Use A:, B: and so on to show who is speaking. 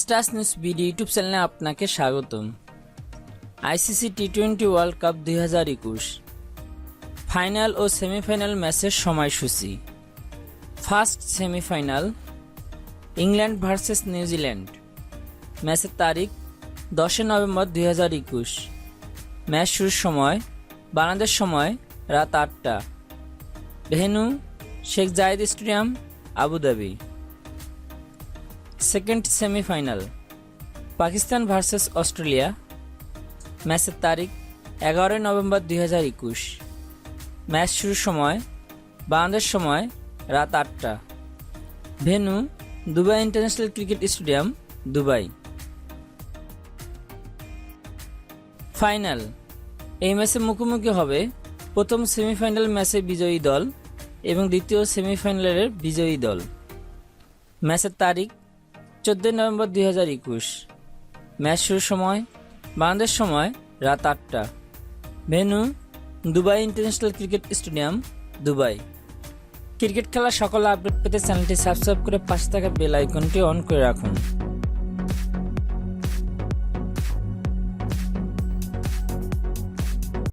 A: Stars news BD YouTube চ্যানেলে আপনাকে স্বাগতম। ICC T twenty world cup দুই হাজার একুশ। ফাইনাল ও সেমিফাইনাল ম্যাচের সময়সূচি। First semifinal, England versus New Zealand. ম্যাচের তারিখ, দশই নভেম্বর দুই হাজার একুশ। ম্যাচ শুরুর সময়, বাংলাদেশ সময় রাত আটটা। Venue Sheikh Zayed stadium, Abu Dhabi. Second semifinal. Pakistan versus Australia, ম্যাচের তারিখ এগারোই নভেম্বর দুই হাজার একুশ। ম্যাচ শুরুর সময়, বাংলাদেশ সময় রাত আটটা। Venue Dubai international cricket stadium, Dubai. Final. এই ম্যাচে মুখোমুখি হবে প্রথম সেমিফাইনাল ম্যাচে বিজয়ী দল এবং দ্বিতীয় সেমিফাইনালের বিজয়ী দল। ম্যাচের তারিখ চোদ্দই নভেম্বর দুই হাজার একুশ। ম্যাচ শুরুর সময়, বাংলাদেশ সময় রাত আটটা। Venue Dubai international cricket stadium, Dubai. Cricket খেলার সকল আপডেট পেতে চ্যানেলটি সাবস্ক্রাইব করে পাশে থাকা বেল আইকনটি অন করে রাখুন।